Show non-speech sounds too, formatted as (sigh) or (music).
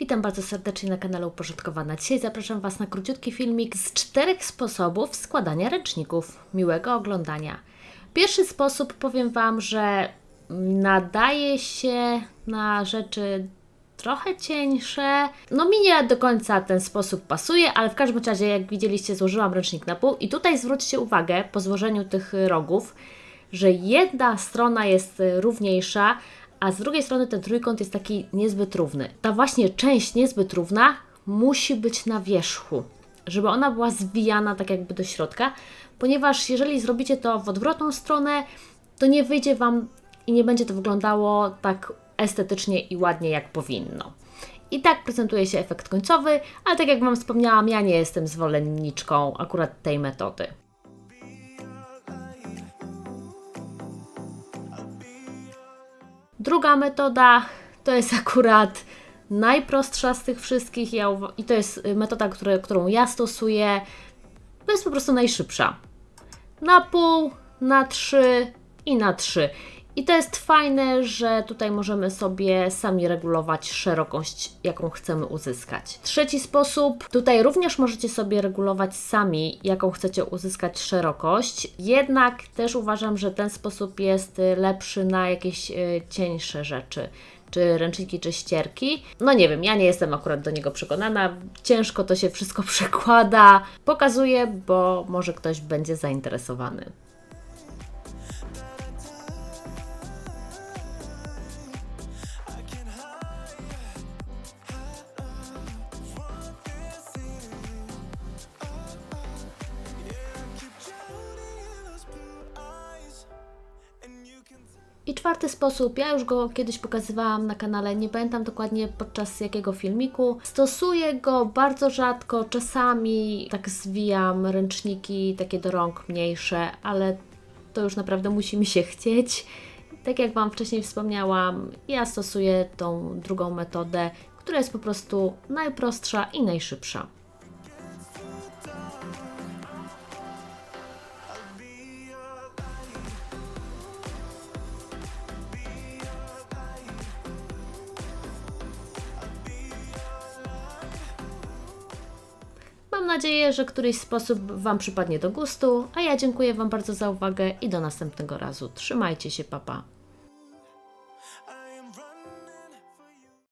Witam bardzo serdecznie na kanale Uporządkowana. Dzisiaj zapraszam Was na króciutki filmik z czterech sposobów składania ręczników. Miłego oglądania. Pierwszy sposób powiem Wam, że nadaje się na rzeczy trochę cieńsze. No mi nie do końca ten sposób pasuje, ale w każdym razie, jak widzieliście, złożyłam ręcznik na pół i tutaj zwróćcie uwagę po złożeniu tych rogów, że jedna strona jest równiejsza, a z drugiej strony ten trójkąt jest taki niezbyt równy. Ta właśnie część niezbyt równa musi być na wierzchu, żeby ona była zwijana tak jakby do środka, ponieważ jeżeli zrobicie to w odwrotną stronę, to nie wyjdzie Wam i nie będzie to wyglądało tak estetycznie i ładnie jak powinno. I tak prezentuje się efekt końcowy, ale tak jak Wam wspomniałam, ja nie jestem zwolenniczką akurat tej metody. Druga metoda to jest (laughs) akurat najprostsza z tych wszystkich ja i to jest metoda, które, którą ja stosuję. To jest po prostu najszybsza. Na pół, na trzy i na trzy. I to jest fajne, że tutaj możemy sobie sami regulować szerokość, jaką chcemy uzyskać. Trzeci sposób, tutaj również możecie sobie regulować sami, jaką chcecie uzyskać szerokość. Jednak też uważam, że ten sposób jest lepszy na jakieś y, cieńsze rzeczy czy ręczniki, czy ścierki. No nie wiem, ja nie jestem akurat do niego przekonana. Ciężko to się wszystko (laughs) przekłada. Pokazuję, bo może ktoś będzie zainteresowany. I czwarty sposób, ja już go kiedyś pokazywałam na kanale, nie pamiętam dokładnie podczas jakiego filmiku. Stosuję go bardzo rzadko, czasami tak zwijam ręczniki takie do rąk mniejsze, ale to już naprawdę musi mi się chcieć. Tak jak Wam wcześniej wspomniałam, ja stosuję tą drugą metodę, która jest po prostu najprostsza i najszybsza. Nadzieję, że któryś sposób Wam przypadnie do gustu, a ja dziękuję Wam bardzo za uwagę i do następnego razu. Trzymajcie się, papa.